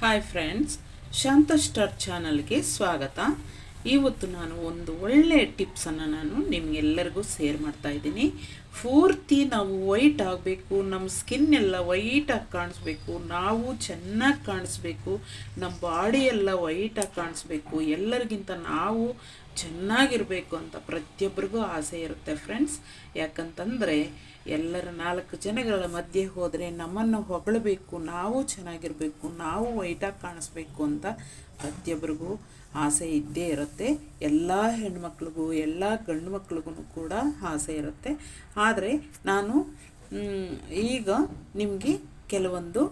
Hi friends ಶಾಂತ star ಚಾನಲ್ಗೆ ಸ್ವಾಗತ. ಇವತ್ತು ನಾನು ಒಂದು ಒಳ್ಳೆಯ ಟಿಪ್ಸನ್ನು ನಾನು ನಿಮಗೆಲ್ಲರಿಗೂ ಶೇರ್ ಮಾಡ್ತಾ ಇದ್ದೀನಿ. ಪೂರ್ತಿ ನಾವು ವೈಟ್ ಆಗಬೇಕು ನಮ್ಮ ಸ್ಕಿನ್ ಎಲ್ಲ ವೈಟಾಗಿ ಕಾಣಿಸ್ಬೇಕು, ನಾವು ಚೆನ್ನಾಗಿ ಕಾಣಿಸ್ಬೇಕು ನಮ್ಮ ಬಾಡಿ ಎಲ್ಲ ವೈಟಾಗಿ ಕಾಣಿಸ್ಬೇಕು, ಎಲ್ಲರಿಗಿಂತ ನಾವು ಚೆನ್ನಾಗಿರಬೇಕು ಅಂತ ಪ್ರತಿಯೊಬ್ಬರಿಗೂ ಆಸೆ ಇರುತ್ತೆ ಫ್ರೆಂಡ್ಸ್. ಯಾಕಂತಂದರೆ ಎಲ್ಲರ ನಾಲ್ಕು ಜನಗಳ ಮಧ್ಯೆ ಹೋದರೆ ನಮ್ಮನ್ನು ಹೊಗಳಬೇಕು, ನಾವು ಚೆನ್ನಾಗಿರಬೇಕು, ನಾವು ವೈಟಾಗಿ ಕಾಣಿಸ್ಬೇಕು ಅಂತ ಪ್ರತಿಯೊಬ್ಬರಿಗೂ ಆಸೆ ಇದ್ದೇ ಇರುತ್ತೆ. ಎಲ್ಲ ಹೆಣ್ಮಕ್ಳಿಗೂ, ಎಲ್ಲ ಗಂಡು ಮಕ್ಳಿಗೂ ಕೂಡ ಆಸೆ ಇರುತ್ತೆ. ಆದರೆ ನಾನು ಈಗ ನಿಮಗೆ ಕೆಲವೊಂದು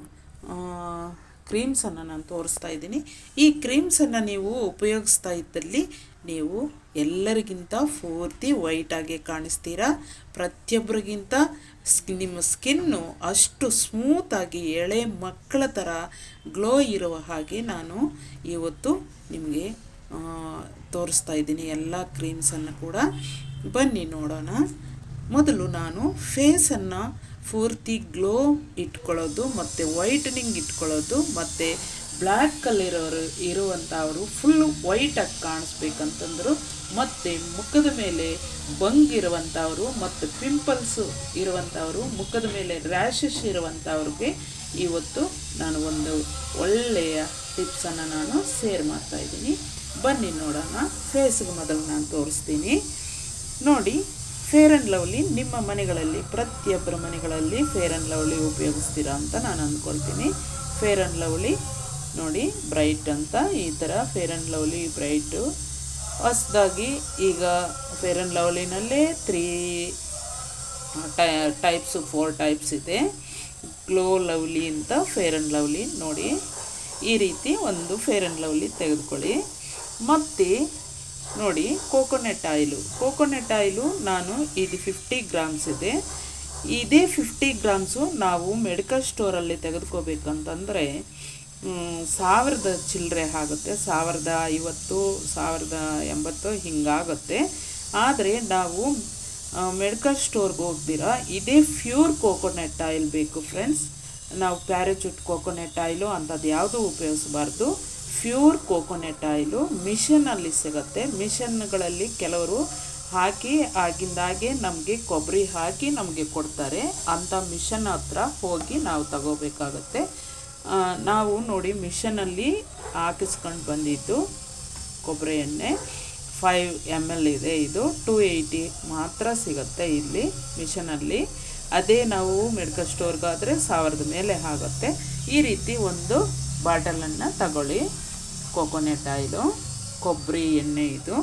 ಕ್ರೀಮ್ಸನ್ನು ನಾನು ತೋರಿಸ್ತಾ ಇದ್ದೀನಿ. ಈ ಕ್ರೀಮ್ಸನ್ನು ನೀವು ಉಪಯೋಗಿಸ್ತಾ ಇದ್ದಲ್ಲಿ ನೀವು ಎಲ್ಲರಿಗಿಂತ ಪೂರ್ತಿ ವೈಟಾಗಿ ಕಾಣಿಸ್ತೀರಾ. ಪ್ರತಿಯೊಬ್ಬರಿಗಿಂತ ನಿಮ್ಮ ಸ್ಕಿನ್ನು ಅಷ್ಟು ಸ್ಮೂತಾಗಿ ಎಳೆ ಮಕ್ಕಳ ಥರ ಗ್ಲೋ ಇರುವ ಹಾಗೆ ನಾನು ಇವತ್ತು ನಿಮಗೆ ತೋರಿಸ್ತಾ ಇದ್ದೀನಿ ಎಲ್ಲ ಕ್ರೀಮ್ಸನ್ನು ಕೂಡ. ಬನ್ನಿ ನೋಡೋಣ. ಮೊದಲು ನಾನು ಫೇಸನ್ನು ಪೂರ್ತಿ ಗ್ಲೋ ಇಟ್ಕೊಳ್ಳೋದು, ಮತ್ತು ವೈಟನಿಂಗ್ ಇಟ್ಕೊಳ್ಳೋದು, ಮತ್ತು ಬ್ಲ್ಯಾಕ್ ಕಲ್ಲಿರೋರು ಇರುವಂಥವರು ಫುಲ್ಲು ವೈಟಾಗಿ ಕಾಣಿಸ್ಬೇಕಂತಂದ್ರು, ಮತ್ತು ಮುಖದ ಮೇಲೆ ಬಂಗ್ ಇರುವಂಥವರು, ಮತ್ತು ಪಿಂಪಲ್ಸು ಇರುವಂಥವರು, ಮುಖದ ಮೇಲೆ ರ್ಯಾಷಸ್ ಇರುವಂಥವ್ರಿಗೆ ಇವತ್ತು ನಾನು ಒಂದು ಒಳ್ಳೆಯ ಟಿಪ್ಸನ್ನು ನಾನು ಶೇರ್ ಮಾಡ್ತಾ ಇದ್ದೀನಿ. ಬನ್ನಿ ನೋಡೋಣ ಫೇಸ್ಗೆ ಮೊದಲು ನಾನು ತೋರಿಸ್ತೀನಿ. ನೋಡಿ ಫೇರ್ ಆ್ಯಂಡ್ ಲವ್ಲಿ ನಿಮ್ಮ ಮನೆಗಳಲ್ಲಿ, ಪ್ರತಿಯೊಬ್ಬರ ಮನೆಗಳಲ್ಲಿ ಫೇರ್ ಆ್ಯಂಡ್ ಲವ್ಲಿ ಉಪಯೋಗಿಸ್ತೀರಾ ಅಂತ ನಾನು ಅಂದ್ಕೊಳ್ತೀನಿ. ಫೇರ್ ಆ್ಯಂಡ್ ಲವ್ಲಿ ನೋಡಿ ಬ್ರೈಟ್ ಅಂತ, ಈ ಥರ ಫೇರ್ ಆ್ಯಂಡ್ ಲವ್ಲಿ ಬ್ರೈಟು ಹೊಸ್ದಾಗಿ ಈಗ ಫೇರ್ ಆ್ಯಂಡ್ ಲವ್ಲಿನಲ್ಲೇ ತ್ರೀ ಟೈಪ್ಸು ಫೋರ್ ಟೈಪ್ಸ್ ಇದೆ. ಗ್ಲೋ ಲವ್ಲಿ ಅಂತ ಫೇರ್ ಆ್ಯಂಡ್ ಲವ್ಲಿ ನೋಡಿ. ಈ ರೀತಿ ಒಂದು ಫೇರ್ ಆ್ಯಂಡ್ ಲವ್ಲಿ ತೆಗೆದುಕೊಳ್ಳಿ. ಮತ್ತು ನೋಡಿ ಕೋಕೋನೆಟ್ ಆಯಿಲು ಕೋಕೋನೆಟ್ ಆಯಿಲು ನಾನು ಇದು ಫಿಫ್ಟಿ ಗ್ರಾಮ್ಸ್ ಇದೆ. ಇದೇ ಫಿಫ್ಟಿ ಗ್ರಾಮ್ಸು ನಾವು ಮೆಡಿಕಲ್ ಸ್ಟೋರಲ್ಲಿ ತೆಗೆದುಕೋಬೇಕಂತಂದರೆ ಸಾವಿರದ ಚಿಲ್ಲರೆ ಆಗುತ್ತೆ. ಸಾವಿರದ ಐವತ್ತು, ಸಾವಿರದ ಎಂಬತ್ತು ಹಿಂಗಾಗುತ್ತೆ. ಆದರೆ ನಾವು ಮೆಡಿಕಲ್ ಸ್ಟೋರ್ಗೆ ಹೋಗ್ದಿರ, ಇದೇ ಪ್ಯೂರ್ ಕೋಕೋನೆಟ್ ಆಯಿಲ್ ಬೇಕು ಫ್ರೆಂಡ್ಸ್ ನಾವು ಪ್ಯಾರಾಚೂಟ್ ಕೋಕೋನೆಟ್ ಆಯಿಲು ಅಂಥದ್ದು ಯಾವುದೂ ಉಪಯೋಗಿಸಬಾರ್ದು? ಪ್ಯೂರ್ ಕೋಕೋನೆಟ್ ಆಯಿಲು ಮಿಷನಲ್ಲಿ ಸಿಗುತ್ತೆ. ಮಿಷನ್ಗಳಲ್ಲಿ ಕೆಲವರು ಹಾಕಿ, ಆಗಿಂದಾಗೆ ನಮಗೆ ಕೊಬ್ಬರಿ ಹಾಕಿ ನಮಗೆ ಕೊಡ್ತಾರೆ. ಅಂಥ ಮಿಷನ್ ಹತ್ರ ಹೋಗಿ ನಾವು ತಗೋಬೇಕಾಗತ್ತೆ. ನಾವು ನೋಡಿ ಮಿಷನಲ್ಲಿ ಹಾಕಿಸ್ಕೊಂಡು ಬಂದಿದ್ದು ಕೊಬ್ಬರಿ ಎಣ್ಣೆ. ಫೈವ್ ಎಂ ಎಲ್ ಇದೆ ಇದು. ಟು ಏಯ್ಟಿ ಮಾತ್ರ ಸಿಗುತ್ತೆ ಇಲ್ಲಿ ಮಿಷನಲ್ಲಿ. ಅದೇ ನಾವು ಮೆಡಿಕಲ್ ಸ್ಟೋರ್ಗಾದರೆ ಸಾವಿರದ ಮೇಲೆ ಆಗುತ್ತೆ. ಈ ರೀತಿ ಒಂದು ಬಾಟಲನ್ನು ತಗೊಳ್ಳಿ. ಕೋಕೋನಟ್ ಆಯಿಲು, ಕೊಬ್ಬರಿ ಎಣ್ಣೆ ಇದು.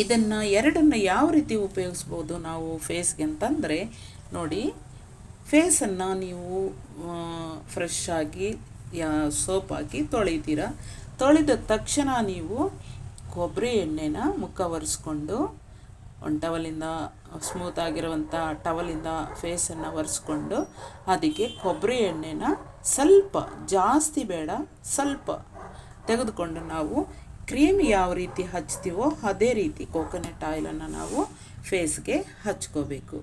ಇದನ್ನು ಎರಡನ್ನು ಯಾವ ರೀತಿ ಉಪಯೋಗಿಸ್ಬೋದು ನಾವು ಫೇಸ್ಗೆ ಅಂತಂದರೆ, ನೋಡಿ, ಫೇಸನ್ನು ನೀವು ಫ್ರೆಶ್ ಆಗಿ ಸೋಪ್ ಹಾಕಿ ತೊಳಿತೀರ. ತೊಳೆದ ತಕ್ಷಣ ನೀವು ಕೊಬ್ಬರಿ ಎಣ್ಣೆನ ಮುಖ ಒರೆಸ್ಕೊಂಡು, ಒಂದು ಟವಲಿಂದ ಸ್ಮೂತ್ ಆಗಿರುವಂಥ ಟವಲಿಂದ ಫೇಸನ್ನು ಒರೆಸ್ಕೊಂಡು ಅದಕ್ಕೆ ಕೊಬ್ಬರಿ ಎಣ್ಣೆನ ಸ್ವಲ್ಪ, ಜಾಸ್ತಿ ಬೇಡ, ಸ್ವಲ್ಪ ತೆಗೆದುಕೊಂಡು ನಾವು ಕ್ರೀಮ್ ಯಾವ ರೀತಿ ಹಚ್ತೀವೋ ಅದೇ ರೀತಿ ಕೋಕೋನಟ್ ಆಯಿಲನ್ನು ನಾವು ಫೇಸ್ಗೆ ಹಚ್ಕೋಬೇಕು.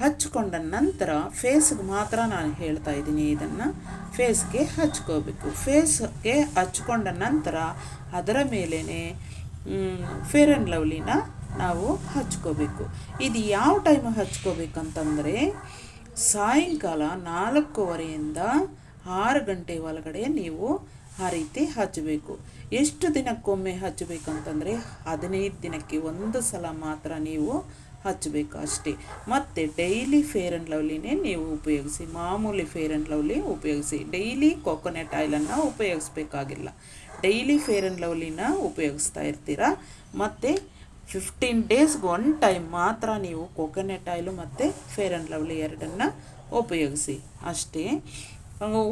ಹಚ್ಕೊಂಡ ನಂತರ ಫೇಸ್ಗೆ ಮಾತ್ರ ನಾನು ಹೇಳ್ತಾ ಇದ್ದೀನಿ ಇದನ್ನು ಫೇಸ್ಗೆ ಹಚ್ಕೋಬೇಕು. ಫೇಸ್ಗೆ ಹಚ್ಕೊಂಡ ನಂತರ ಅದರ ಮೇಲೇ ಫೇರ್ ಆ್ಯಂಡ್ ಲವ್ಲಿನ ನಾವು ಹಚ್ಕೋಬೇಕು. ಇದು ಯಾವ ಟೈಮ್ ಹಚ್ಕೋಬೇಕಂತಂದರೆ ಸಾಯಂಕಾಲ ನಾಲ್ಕೂವರೆಯಿಂದ ಆರು ಗಂಟೆ ಒಳಗಡೆ ನೀವು ಆ ರೀತಿ ಹಚ್ಚಬೇಕು ಎಷ್ಟು ದಿನಕ್ಕೊಮ್ಮೆ ಹಚ್ಚಬೇಕಂತಂದರೆ ಹದಿನೈದು ದಿನಕ್ಕೆ ಒಂದು ಸಲ ಮಾತ್ರ ನೀವು ಹಚ್ಚಬೇಕು ಅಷ್ಟೇ. ಮತ್ತು ಡೈಲಿ ಫೇರ್ ಆ್ಯಂಡ್ ಲವ್ಲಿನೇ ನೀವು ಉಪಯೋಗಿಸಿ, ಮಾಮೂಲಿ ಫೇರ್ ಆ್ಯಂಡ್ ಲವ್ಲಿ ಉಪಯೋಗಿಸಿ, ಡೈಲಿ ಕೋಕೋನಟ್ ಆಯಿಲನ್ನು ಉಪಯೋಗಿಸ್ಬೇಕಾಗಿಲ್ಲ. ಡೈಲಿ ಫೇರ್ ಆ್ಯಂಡ್ ಲವ್ಲಿನ ಉಪಯೋಗಿಸ್ತಾ ಇರ್ತೀರ? ಮತ್ತು ಫಿಫ್ಟೀನ್ ಡೇಸ್ಗೆ ಒನ್ ಟೈಮ್ ಮಾತ್ರ ನೀವು ಕೋಕೋನೆಟ್ ಆಯಿಲು ಮತ್ತು ಫೇರ್ ಆ್ಯಂಡ್ ಲವ್ಲಿ ಎರಡನ್ನು ಉಪಯೋಗಿಸಿ. ಅಷ್ಟೇ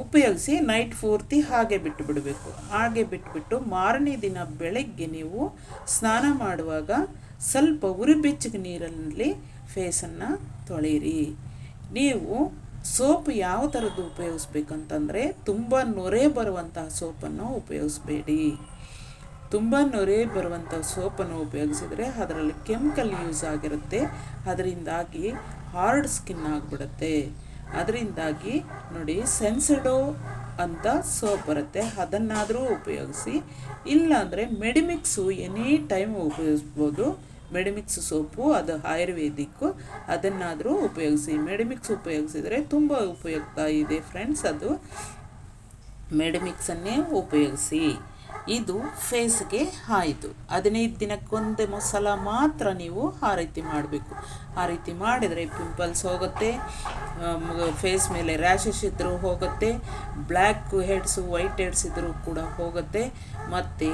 ಉಪಯೋಗಿಸಿ ನೈಟ್ ಪೂರ್ತಿ ಹಾಗೆ ಬಿಟ್ಟು ಬಿಡಬೇಕು ಹಾಗೆ ಬಿಟ್ಬಿಟ್ಟು ಮಾರನೇ ದಿನ ಬೆಳಗ್ಗೆ ನೀವು ಸ್ನಾನ ಮಾಡುವಾಗ ಸ್ವಲ್ಪ ಉರಿ ಬೆಚ್ಚಗೆ ನೀರಲ್ಲಿ ಫೇಸನ್ನು ತೊಳೀರಿ. ನೀವು ಸೋಪ್ ಯಾವ ಥರದ್ದು ಉಪಯೋಗಿಸ್ಬೇಕಂತಂದರೆ ತುಂಬ ನೊರೆ ಬರುವಂತಹ ಸೋಪನ್ನು ಉಪಯೋಗಿಸ್ಬೇಡಿ. ತುಂಬ ನೊರೆ ಬರುವಂಥ ಸೋಪನ್ನು ಉಪಯೋಗಿಸಿದರೆ ಅದರಲ್ಲಿ ಕೆಮಿಕಲ್ ಯೂಸ್ ಆಗಿರುತ್ತೆ. ಅದರಿಂದಾಗಿ ಹಾರ್ಡ್ ಸ್ಕಿನ್ ಆಗಿಬಿಡುತ್ತೆ. ಅದರಿಂದಾಗಿ ನೋಡಿ ಸೆನ್ಸಡೋ ಅಂತ ಸೋಪ್ ಬರುತ್ತೆ. ಅದನ್ನಾದರೂ ಉಪಯೋಗಿಸಿ. ಇಲ್ಲಾಂದರೆ ಮೆಡಿಮಿಕ್ಸು ಎನಿ ಟೈಮ್ ಉಪಯೋಗಿಸ್ಬೋದು. ಮೆಡಿಮಿಕ್ಸ್ ಸೋಪು, ಅದು ಆಯುರ್ವೇದಿಕ್ಕು, ಅದನ್ನಾದರೂ ಉಪಯೋಗಿಸಿ. ಮೆಡಿಮಿಕ್ಸ್ ಉಪಯೋಗಿಸಿದರೆ ತುಂಬ ಉಪಯುಕ್ತ ಇದೆ ಫ್ರೆಂಡ್ಸ್ ಅದು. ಮೆಡಿಮಿಕ್ಸನ್ನೇ ಉಪಯೋಗಿಸಿ. ಇದು ಫೇಸ್ಗೆ ಆಯಿತು. ಹದಿನೈದು ದಿನಕ್ಕೊಂದೇ ಸಲ ಮಾತ್ರ ನೀವು ಆ ರೀತಿ ಮಾಡಬೇಕು. ಆ ರೀತಿ ಮಾಡಿದರೆ ಪಿಂಪಲ್ಸ್ ಹೋಗುತ್ತೆ ಫೇಸ್ ಮೇಲೆ ರ್ಯಾಷಸ್ ಇದ್ದರೂ ಹೋಗುತ್ತೆ ಬ್ಲ್ಯಾಕ್ ಹೆಡ್ಸು ವೈಟ್ ಹೆಡ್ಸ್ ಇದ್ದರೂ ಕೂಡ ಹೋಗುತ್ತೆ, ಮತ್ತು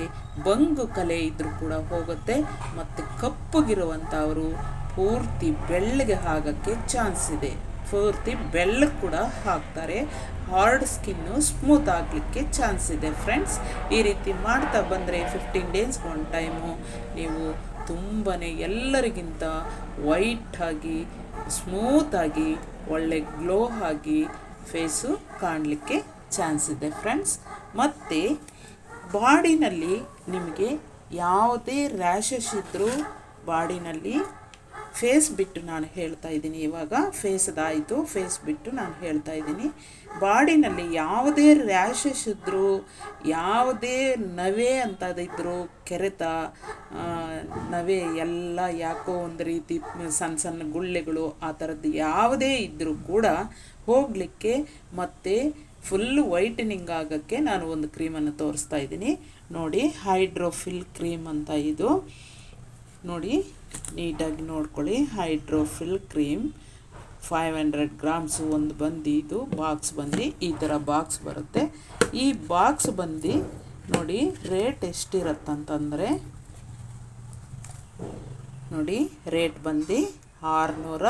ಬಂಗು ಕಲೆ ಇದ್ದರೂ ಕೂಡ ಹೋಗುತ್ತೆ, ಮತ್ತು ಕಪ್ಪಗಿರುವಂಥವರು ಪೂರ್ತಿ ಬೆಳ್ಳಗೆ ಆಗೋಕ್ಕೆ ಚಾನ್ಸ್ ಇದೆ. ಪೂರ್ತಿ ಬೆಲ್ಲ ಕೂಡ ಹಾಕ್ತಾರೆ. ಹಾರ್ಡ್ ಸ್ಕಿನ್ನು ಸ್ಮೂತ್ ಆಗಲಿಕ್ಕೆ ಚಾನ್ಸ್ ಇದೆ ಫ್ರೆಂಡ್ಸ್ ಈ ರೀತಿ ಮಾಡ್ತಾ ಬಂದರೆ ಫಿಫ್ಟೀನ್ ಡೇಸ್ ಒನ್ ಟೈಮು ನೀವು ತುಂಬಾ ಎಲ್ಲರಿಗಿಂತ ವೈಟಾಗಿ ಸ್ಮೂತಾಗಿ ಒಳ್ಳೆ ಗ್ಲೋ ಆಗಿ ಫೇಸು ಕಾಣಲಿಕ್ಕೆ ಚಾನ್ಸ್ ಇದೆ ಫ್ರೆಂಡ್ಸ್ ಮತ್ತು ಬಾಡಿನಲ್ಲಿ ನಿಮಗೆ ಯಾವುದೇ ರ್ಯಾಷಸ್ ಇದ್ದರೂ ಬಾಡಿನಲ್ಲಿ ಫೇಸ್ ಬಿಟ್ಟು ನಾನು ಹೇಳ್ತಾ ಇದ್ದೀನಿ ಇವಾಗ. ಫೇಸ್ದಾಯಿತು, ಫೇಸ್ ಬಿಟ್ಟು ನಾನು ಹೇಳ್ತಾ ಇದ್ದೀನಿ. ಬಾಡಿನಲ್ಲಿ ಯಾವುದೇ ರ್ಯಾಷಸ್ ಇದ್ದರೂ ಯಾವುದೇ ನವೆ ಅಂತದಿದ್ದರೂ ಕೆರೆತ ನವೆ ಎಲ್ಲ ಯಾಕೋ ಒಂದು ರೀತಿ ಸಣ್ಣ ಸಣ್ಣ ಗುಳ್ಳೆಗಳು ಆ ಥರದ್ದು ಯಾವುದೇ ಇದ್ದರೂ ಕೂಡ ಹೋಗಲಿಕ್ಕೆ ಮತ್ತು ಫುಲ್ ವೈಟನಿಂಗ್ ಆಗೋಕ್ಕೆ ನಾನು ಒಂದು ಕ್ರೀಮನ್ನು ತೋರಿಸ್ತಾ ಇದ್ದೀನಿ. ನೋಡಿ ಹೈಡ್ರೋಫಿಲ್ ಕ್ರೀಮ್ ಅಂತ ಇದು. ನೋಡಿ, ನೀಟಾಗಿ ನೋಡ್ಕೊಳ್ಳಿ. Hydrophil cream five hundred grams ಒಂದು ಬಂದು ಇದು ಬಾಕ್ಸ್ ಬಂದು, ಈ ಥರ ಬಾಕ್ಸ್ ಬರುತ್ತೆ. ಈ ಬಾಕ್ಸ್ ಬಂದು, ನೋಡಿ ರೇಟ್ ಎಷ್ಟಿರತ್ತಂತಂದರೆ, ನೋಡಿ ರೇಟ್ ಬಂದು ಆರುನೂರ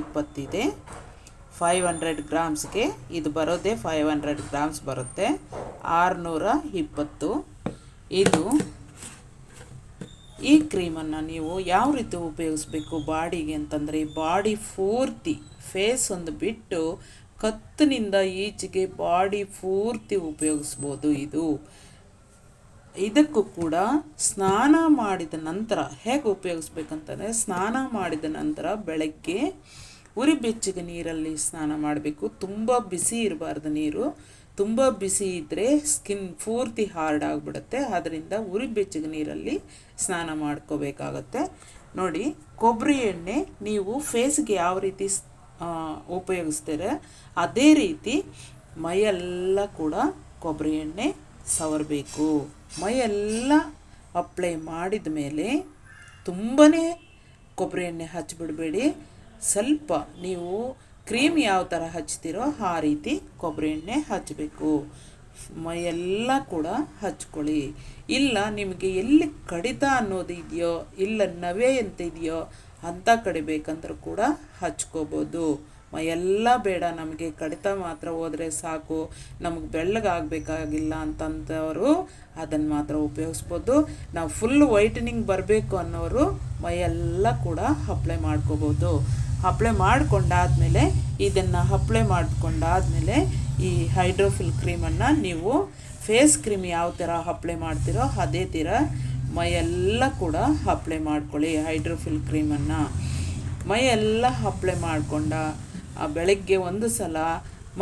ಇಪ್ಪತ್ತಿದೆ. ಫೈವ್ ಹಂಡ್ರೆಡ್ ಗ್ರಾಮ್ಸ್ಗೆ ಇದು ಬರೋದೇ ಫೈವ್ ಹಂಡ್ರೆಡ್ ಗ್ರಾಮ್ಸ್ ಬರುತ್ತೆ. ಆರುನೂರ ಇಪ್ಪತ್ತು. ಇದು ಈ ಕ್ರೀಮನ್ನು ನೀವು ಯಾವ ರೀತಿ ಉಪಯೋಗಿಸ್ಬೇಕು ಬಾಡಿಗೆ ಅಂತಂದರೆ ಬಾಡಿ ಪೂರ್ತಿ ಫೇಸ್ ಒಂದು ಬಿಟ್ಟು ಕತ್ತಿನಿಂದ ಈಚೆಗೆ ಬಾಡಿ ಪೂರ್ತಿ ಉಪಯೋಗಿಸ್ಬೋದು ಇದು. ಇದಕ್ಕೂ ಕೂಡ ಸ್ನಾನ ಮಾಡಿದ ನಂತರ ಹೇಗೆ ಉಪಯೋಗಿಸ್ಬೇಕಂತಂದರೆ ಸ್ನಾನ ಮಾಡಿದ ನಂತರ ಬೆಳಗ್ಗೆ ಉರಿ ಬೆಚ್ಚಗೆ ನೀರಲ್ಲಿ ಸ್ನಾನ ಮಾಡಬೇಕು. ತುಂಬ ಬಿಸಿ ಇರಬಾರ್ದು ನೀರು. ತುಂಬ ಬಿಸಿ ಇದ್ದರೆ ಸ್ಕಿನ್ ಪೂರ್ತಿ ಹಾರ್ಡ್ ಆಗಿಬಿಡುತ್ತೆ. ಅದರಿಂದ ಉರಿ ಬೆಚ್ಚಗೆ ನೀರಲ್ಲಿ ಸ್ನಾನ ಮಾಡ್ಕೋಬೇಕಾಗತ್ತೆ. ನೋಡಿ, ಕೊಬ್ಬರಿ ಎಣ್ಣೆ ನೀವು ಫೇಸ್ಗೆ ಯಾವ ರೀತಿ ಉಪಯೋಗಿಸ್ತೀರ, ಅದೇ ರೀತಿ ಮೈಯೆಲ್ಲ ಕೂಡ ಕೊಬ್ಬರಿ ಎಣ್ಣೆ ಸವರಬೇಕು. ಮೈಯೆಲ್ಲ ಅಪ್ಲೈ ಮಾಡಿದ ಮೇಲೆ ತುಂಬಾ ಕೊಬ್ಬರಿ ಎಣ್ಣೆ ಹಚ್ಚಿಬಿಡಬೇಡಿ ಸ್ವಲ್ಪ ನೀವು ಕ್ರೀಮ್ ಯಾವ ಥರ ಹಚ್ತಿರೋ ಆ ರೀತಿ ಕೊಬ್ಬರಿ ಎಣ್ಣೆ ಹಚ್ಚಬೇಕು ಎಲ್ಲ ಕೂಡ ಹಚ್ಕೊಳ್ಳಿ. ಇಲ್ಲ ನಿಮಗೆ ಎಲ್ಲಿ ಕಡಿತ ಅನ್ನೋದು ಇದೆಯೋ, ಇಲ್ಲ ನವೆ ಅಂತ ಇದೆಯೋ ಅಂಥ ಕಡಿಬೇಕಂದ್ರೂ ಕೂಡ ಹಚ್ಕೋಬೋದು. ಮೈಯೆಲ್ಲ ಬೇಡ, ನಮಗೆ ಕಡಿತ ಮಾತ್ರ ಹೋದರೆ ಸಾಕು. ನಮಗೆ ಬೆಳ್ಳಗಾಗಬೇಕಾಗಿಲ್ಲ ಅಂತಂದವರು ಅದನ್ನು ಮಾತ್ರ ಉಪಯೋಗಿಸ್ಬೋದು. ನಾವು ಫುಲ್ ವೈಟನಿಂಗ್ ಬರಬೇಕು ಅನ್ನೋರು ಮೈಯೆಲ್ಲ ಕೂಡ ಅಪ್ಲೈ ಮಾಡ್ಕೋಬೋದು. ಅಪ್ಲೈ ಮಾಡಿಕೊಂಡಾದ್ಮೇಲೆ ಇದನ್ನು ಅಪ್ಲೈ ಮಾಡಿಕೊಂಡಾದ್ಮೇಲೆ ಈ ಹೈಡ್ರೋಫಿಲ್ ಕ್ರೀಮನ್ನು ನೀವು ಫೇಸ್ ಕ್ರೀಮ್ ಯಾವ ಥರ ಅಪ್ಲೈ ಮಾಡ್ತೀರೋ ಅದೇ ಥರ ಮೈಯೆಲ್ಲ ಕೂಡ ಅಪ್ಲೈ ಮಾಡ್ಕೊಳ್ಳಿ ಹೈಡ್ರೋಫಿಲ್ ಕ್ರೀಮನ್ನು. ಮೈಯೆಲ್ಲ ಅಪ್ಲೈ ಮಾಡಿಕೊಂಡ ಬೆಳಗ್ಗೆ ಒಂದು ಸಲ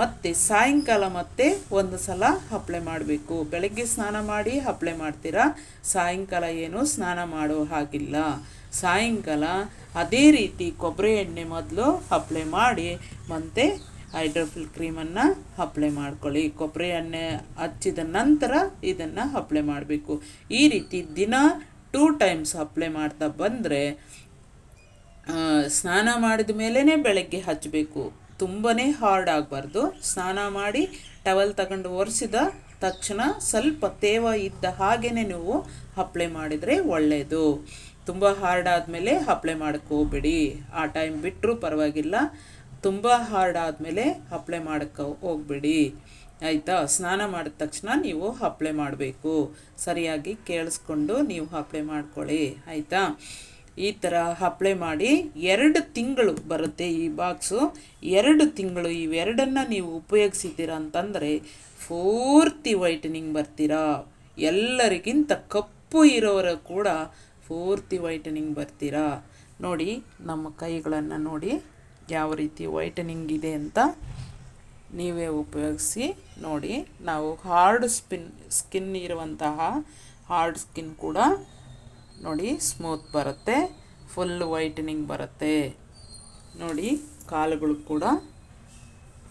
ಮತ್ತು ಸಾಯಂಕಾಲ ಮತ್ತೆ ಒಂದು ಸಲ ಅಪ್ಲೈ ಮಾಡಬೇಕು. ಬೆಳಗ್ಗೆ ಸ್ನಾನ ಮಾಡಿ ಅಪ್ಲೈ ಮಾಡ್ತೀರಾ? ಸಾಯಂಕಾಲ ಏನು ಸ್ನಾನ ಮಾಡೋ ಹಾಗಿಲ್ಲ. ಸಾಯಂಕಾಲ ಅದೇ ರೀತಿ ಕೊಬ್ಬರಿ ಎಣ್ಣೆ ಮೊದಲು ಅಪ್ಲೈ ಮಾಡಿ, ಮತ್ತೆ ಹೈಡ್ರೋಫಿಲ್ ಕ್ರೀಮನ್ನು ಅಪ್ಲೈ ಮಾಡ್ಕೊಳ್ಳಿ. ಕೊಬ್ಬರಿ ಎಣ್ಣೆ ಹಚ್ಚಿದ ನಂತರ ಇದನ್ನು ಅಪ್ಲೈ ಮಾಡಬೇಕು. ಈ ರೀತಿ ದಿನ ಟೂ ಟೈಮ್ಸ್ ಅಪ್ಲೈ ಮಾಡ್ತಾ ಬಂದರೆ ಸ್ನಾನ ಮಾಡಿದ ಮೇಲೇ ಬೆಳಗ್ಗೆ ಹಚ್ಚಬೇಕು ತುಂಬಾ ಹಾರ್ಡ್ ಆಗಬಾರ್ದು. ಸ್ನಾನ ಮಾಡಿ ಟವಲ್ ತಗೊಂಡು ಒರೆಸಿದ ತಕ್ಷಣ ಸ್ವಲ್ಪ ತೇವ ಇದ್ದ ಹಾಗೇ ನೀವು ಅಪ್ಲೈ ಮಾಡಿದರೆ ಒಳ್ಳೆಯದು ತುಂಬ ಹಾರ್ಡ್ ಆದಮೇಲೆ ಅಪ್ಲೈ ಮಾಡೋಕ್ಕೆ ಹೋಗ್ಬೇಡಿ. ಆ ಟೈಮ್ ಬಿಟ್ಟರೂ ಪರವಾಗಿಲ್ಲ. ತುಂಬ ಹಾರ್ಡ್ ಆದಮೇಲೆ ಅಪ್ಲೈ ಮಾಡೋಕ್ಕೆ ಹೋಗ್ಬೇಡಿ. ಆಯಿತಾ? ಸ್ನಾನ ಮಾಡಿದ ತಕ್ಷಣ ನೀವು ಅಪ್ಲೈ ಮಾಡಬೇಕು. ಸರಿಯಾಗಿ ಕೇಳಿಸ್ಕೊಂಡು ನೀವು ಅಪ್ಲೈ ಮಾಡ್ಕೊಳ್ಳಿ. ಆಯಿತಾ? ಈ ಥರ ಅಪ್ಲೈ ಮಾಡಿ ಎರಡು ತಿಂಗಳು ಬರುತ್ತೆ ಈ ಬಾಕ್ಸು ಎರಡು ತಿಂಗಳು ಇವೆರಡನ್ನು ನೀವು ಉಪಯೋಗಿಸಿದ್ದೀರ ಅಂತಂದರೆ ಪೂರ್ತಿ ವೈಟನಿಂಗ್ ಬರ್ತೀರಾ. ಎಲ್ಲರಿಗಿಂತ ಕಪ್ಪು ಇರೋರು ಕೂಡ ಪೂರ್ತಿ ವೈಟನಿಂಗ್ ಬರ್ತೀರಾ. ನೋಡಿ, ನಮ್ಮ ಕೈಗಳನ್ನು ನೋಡಿ ಯಾವ ರೀತಿ ವೈಟನಿಂಗ್ ಇದೆ ಅಂತ ನೀವೇ ಉಪಯೋಗಿಸಿ ನೋಡಿ. ನಾವು ಹಾರ್ಡ್ ಸ್ಪಿನ್ ಸ್ಕಿನ್ ಇರುವಂತಹ ಹಾರ್ಡ್ ಸ್ಕಿನ್ ಕೂಡ ನೋಡಿ ಸ್ಮೂತ್ ಬರುತ್ತೆ. ಫುಲ್ ವೈಟನಿಂಗ್ ಬರುತ್ತೆ. ನೋಡಿ, ಕಾಲುಗಳು ಕೂಡ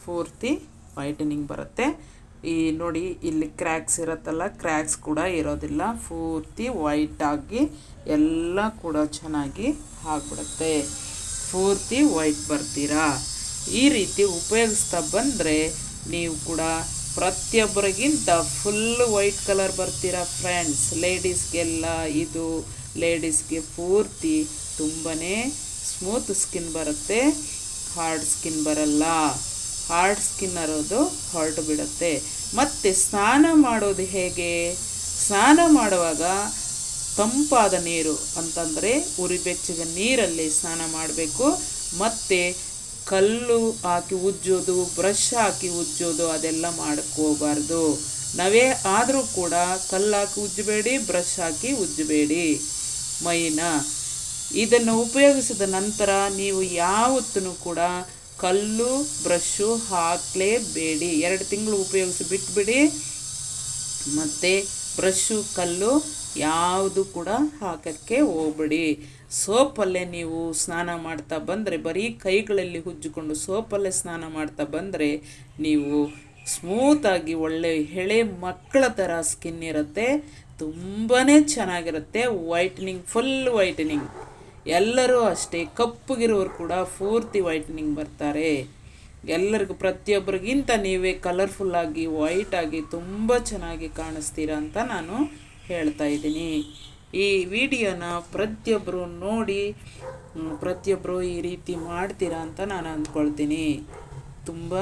ಪೂರ್ತಿ ವೈಟನಿಂಗ್ ಬರುತ್ತೆ. ಈ ನೋಡಿ, ಇಲ್ಲಿ ಕ್ರ್ಯಾಕ್ಸ್ ಇರುತ್ತಲ್ಲ ಕ್ರ್ಯಾಕ್ಸ್ ಕೂಡ ಇರೋದಿಲ್ಲ. ಪೂರ್ತಿ ವೈಟಾಗಿ ಎಲ್ಲ ಕೂಡ ಚೆನ್ನಾಗಿ ಆಗ್ಬಿಡುತ್ತೆ. ಪೂರ್ತಿ ವೈಟ್ ಬರ್ತೀರಾ? ಈ ರೀತಿ ಉಪಯೋಗಿಸ್ತಾ ಬಂದರೆ ನೀವು ಕೂಡ ಪ್ರತಿಯೊಬ್ಬರಿಗಿಂತ ಫುಲ್ ವೈಟ್ ಕಲರ್ ಬರ್ತೀರಾ ಫ್ರೆಂಡ್ಸ್ ಲೇಡೀಸ್ಗೆಲ್ಲ ಇದು ಲೇಡೀಸ್ಗೆ ಪೂರ್ತಿ ತುಂಬಾ ಸ್ಮೂತ್ ಸ್ಕಿನ್ ಬರುತ್ತೆ. ಹಾರ್ಡ್ ಸ್ಕಿನ್ ಬರಲ್ಲ. ಹಾರ್ಡ್ ಸ್ಕಿನ್ ಅರೋದು ಹೊರಟು ಬಿಡುತ್ತೆ. ಮತ್ತು ಸ್ನಾನ ಮಾಡೋದು ಹೇಗೆ? ಸ್ನಾನ ಮಾಡುವಾಗ ತಂಪಾದ ನೀರು ಅಂತಂದರೆ ಉರಿ ಬೆಚ್ಚಗ ನೀರಲ್ಲಿ ಸ್ನಾನ ಮಾಡಬೇಕು. ಮತ್ತು ಕಲ್ಲು ಹಾಕಿ ಉಜ್ಜೋದು, ಬ್ರಷ್ ಹಾಕಿ ಉಜ್ಜೋದು, ಅದೆಲ್ಲ ಮಾಡ್ಕೋಬಾರ್ದು ನಾವೇ ಆದರೂ ಕೂಡ ಕಲ್ಲು ಹಾಕಿ ಉಜ್ಜಬೇಡಿ, ಬ್ರಷ್ ಹಾಕಿ ಉಜ್ಜಬೇಡಿ. ಮೈನ, ಇದನ್ನು ಉಪಯೋಗಿಸಿದ ನಂತರ ನೀವು ಯಾವತ್ತೂ ಕೂಡ ಕಲ್ಲು ಬ್ರಷ್ಷು ಹಾಕಲೇಬೇಡಿ. ಎರಡು ತಿಂಗಳು ಉಪಯೋಗಿಸಿ ಬಿಟ್ಬಿಡಿ. ಮತ್ತು ಬ್ರಷ್ಷು ಕಲ್ಲು ಯಾವುದು ಕೂಡ ಹಾಕೋಕ್ಕೆ ಹೋಗ್ಬೇಡಿ. ಸೋಪಲ್ಲೇ ನೀವು ಸ್ನಾನ ಮಾಡ್ತಾ ಬಂದರೆ, ಬರೀ ಕೈಗಳಲ್ಲಿ ಉಜ್ಜಿಕೊಂಡು ಸೋಪಲ್ಲೇ ಸ್ನಾನ ಮಾಡ್ತಾ ಬಂದರೆ ನೀವು ಸ್ಮೂತಾಗಿ ಒಳ್ಳೆ ಎಳೆ ಮಕ್ಕಳ ಥರ ಸ್ಕಿನ್ ಇರುತ್ತೆ ತುಂಬಾ ಚೆನ್ನಾಗಿರುತ್ತೆ ವೈಟ್ನಿಂಗ್ ಫುಲ್ ವೈಟ್ನಿಂಗ್ ಎಲ್ಲರೂ ಅಷ್ಟೇ, ಕಪ್ಪಗಿರೋರು ಕೂಡ ಪೂರ್ತಿ ವೈಟ್ನಿಂಗ್ ಬರ್ತಾರೆ. ಎಲ್ಲರಿಗೂ ಪ್ರತಿಯೊಬ್ಬರಿಗಿಂತ ನೀವೇ ಕಲರ್ಫುಲ್ಲಾಗಿ ವೈಟಾಗಿ ತುಂಬ ಚೆನ್ನಾಗಿ ಕಾಣಿಸ್ತೀರ ಅಂತ ನಾನು ಹೇಳ್ತಾ ಇದ್ದೀನಿ. ಈ ವಿಡಿಯೋನ ಪ್ರತಿಯೊಬ್ಬರು ನೋಡಿ ಪ್ರತಿಯೊಬ್ಬರು ಈ ರೀತಿ ಮಾಡ್ತೀರಾ ಅಂತ ನಾನು ಅಂದ್ಕೊಳ್ತೀನಿ. ತುಂಬ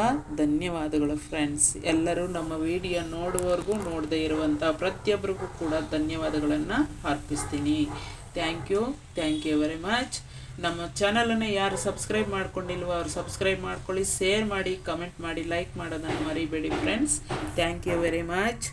ಧನ್ಯವಾದಗಳು ಫ್ರೆಂಡ್ಸ್. ಎಲ್ಲರೂ ನಮ್ಮ ವಿಡಿಯೋ ನೋಡುವವರೆಗೂ ನೋಡದೇ ಇರುವಂಥ ಪ್ರತಿಯೊಬ್ಬರಿಗೂ ಕೂಡ ಧನ್ಯವಾದಗಳನ್ನು ಅರ್ಪಿಸ್ತೀನಿ. Thank you thank you very much ನಮ್ಮ ಚಾನಲನ್ನು ಯಾರು ಸಬ್ಸ್ಕ್ರೈಬ್ ಮಾಡ್ಕೊಂಡಿಲ್ವೋ ಅವ್ರು ಸಬ್ಸ್ಕ್ರೈಬ್ ಮಾಡ್ಕೊಳ್ಳಿ, ಶೇರ್ ಮಾಡಿ, ಕಮೆಂಟ್ ಮಾಡಿ, ಲೈಕ್ ಮಾಡೋದನ್ನು ಮರಿಬೇಡಿ friends. Thank you very much